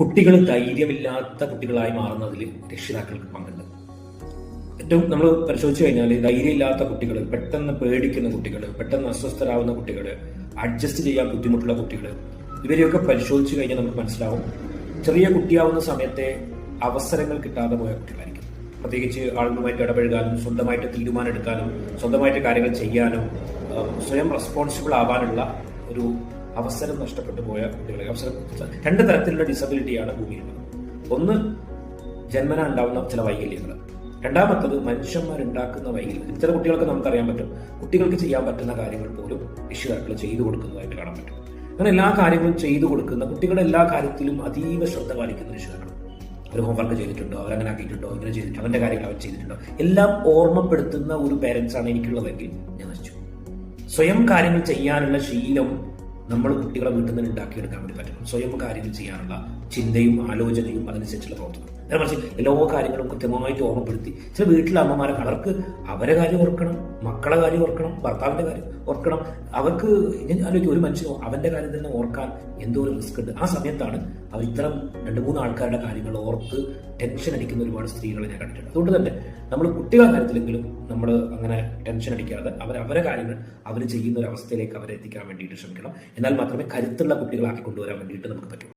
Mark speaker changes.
Speaker 1: കുട്ടികൾ ധൈര്യമില്ലാത്ത കുട്ടികളായി മാറുന്നതിൽ രക്ഷിതാക്കൾക്ക് പങ്കുണ്ട്. ഏറ്റവും നമ്മൾ പരിശോധിച്ചു കഴിഞ്ഞാൽ ധൈര്യമില്ലാത്ത കുട്ടികൾ പെട്ടെന്ന് പേടിക്കുന്ന കുട്ടികൾ പെട്ടെന്ന് അസ്വസ്ഥരാകുന്ന കുട്ടികൾ അഡ്ജസ്റ്റ് ചെയ്യാൻ ബുദ്ധിമുട്ടുള്ള കുട്ടികൾ ഇവരെയൊക്കെ പരിശോധിച്ചു കഴിഞ്ഞാൽ നമുക്ക് മനസ്സിലാവും ചെറിയ കുട്ടിയാവുന്ന സമയത്തെ അവസരങ്ങൾ കിട്ടാതെ പോയ കുട്ടികളായിരിക്കും. പ്രത്യേകിച്ച് ആളുകളുമായിട്ട് ഇടപഴകാനും സ്വന്തമായിട്ട് തീരുമാനം എടുക്കാനും സ്വന്തമായിട്ട് കാര്യങ്ങൾ ചെയ്യാനും സ്വയം റെസ്പോൺസിബിൾ ആവാനുള്ള ഒരു അവസരം നഷ്ടപ്പെട്ടു പോയ കുട്ടികളെ അവസരം രണ്ട് തരത്തിലുള്ള ഡിസബിലിറ്റിയാണ് ഭൂമിയിലുള്ളത് ഒന്ന് ജന്മന ഉണ്ടാവുന്ന ചില വൈകല്യങ്ങൾ. രണ്ടാമത്തത് മനുഷ്യന്മാരുണ്ടാക്കുന്ന വൈകല്യം. ചില കുട്ടികൾക്ക് നമുക്കറിയാൻ പറ്റും. കുട്ടികൾക്ക് ചെയ്യാൻ പറ്റുന്ന കാര്യങ്ങൾ പോലും രക്ഷിതാക്കൾ ചെയ്തു കൊടുക്കുന്നതായിട്ട് കാണാൻ പറ്റും. അങ്ങനെ എല്ലാ കാര്യങ്ങളും ചെയ്തു കൊടുക്കുന്ന കുട്ടികളുടെ എല്ലാ കാര്യത്തിലും അതീവ ശ്രദ്ധ പാലിക്കുന്ന രക്ഷിതാക്കൾ അവർ ഹോംവർക്ക് ചെയ്തിട്ടുണ്ടോ? അവരങ്ങനെ ആക്കിയിട്ടുണ്ടോ? ഇങ്ങനെ ചെയ്തിട്ടുണ്ടോ? അവന്റെ കാര്യങ്ങൾ അവർ ചെയ്തിട്ടുണ്ടോ? എല്ലാം ഓർമ്മപ്പെടുത്തുന്ന ഒരു പേരൻസ് ആണ് എനിക്കുള്ളതെങ്കിൽ ഞാൻ നശിച്ചു. സ്വയം കാര്യങ്ങൾ ചെയ്യാനുള്ള ശീലം നമ്മൾ കുട്ടികളെ വീട്ടിൽ നിന്ന് ഉണ്ടാക്കിയെടുക്കാൻ വേണ്ടി പറ്റും. സ്വയം കാര്യങ്ങൾ ചെയ്യാനുള്ള ചിന്തയും ആലോചനയും അതനുസരിച്ചുള്ള പ്രവർത്തനം. നേരെ മറിച്ച് എല്ലാ കാര്യങ്ങളും കൃത്യമായിട്ട് ഓർമ്മപ്പെടുത്തി. ചില വീട്ടിലെ അമ്മമാരെ അവർക്ക് അവരെ കാര്യം ഓർക്കണം മക്കളെ കാര്യം ഓർക്കണം ഭർത്താവിന്റെ കാര്യം ഓർക്കണം. അവർക്ക് ഞാൻ ആലോചിക്കും ഒരു മനുഷ്യനോ അവന്റെ കാര്യം തന്നെ ഓർക്കാൻ എന്തോ ഒരു റിസ്ക് ഉണ്ട്. ആ സമയത്താണ് അവർ ഇത്തരം രണ്ട് മൂന്ന് ആൾക്കാരുടെ കാര്യങ്ങൾ ഓർത്ത് ടെൻഷൻ അടിക്കുന്ന ഒരുപാട് സ്ത്രീകളെ ഞാൻ കണ്ടിട്ടുണ്ട്. അതുകൊണ്ട് തന്നെ നമ്മൾ കുട്ടികളുടെ കാര്യത്തിലെങ്കിലും നമ്മൾ അങ്ങനെ ടെൻഷൻ അടിക്കാതെ അവർ അവരെ കാര്യങ്ങൾ അവർ ചെയ്യുന്ന ഒരു അവസ്ഥയിലേക്ക് അവരെ എത്തിക്കാൻ വേണ്ടിയിട്ട് ശ്രമിക്കണം. എന്നാൽ മാത്രമേ കരുത്തുള്ള കുട്ടികളാക്കി കൊണ്ടുവരാൻ വേണ്ടിയിട്ട് നമുക്ക് പറ്റൂ.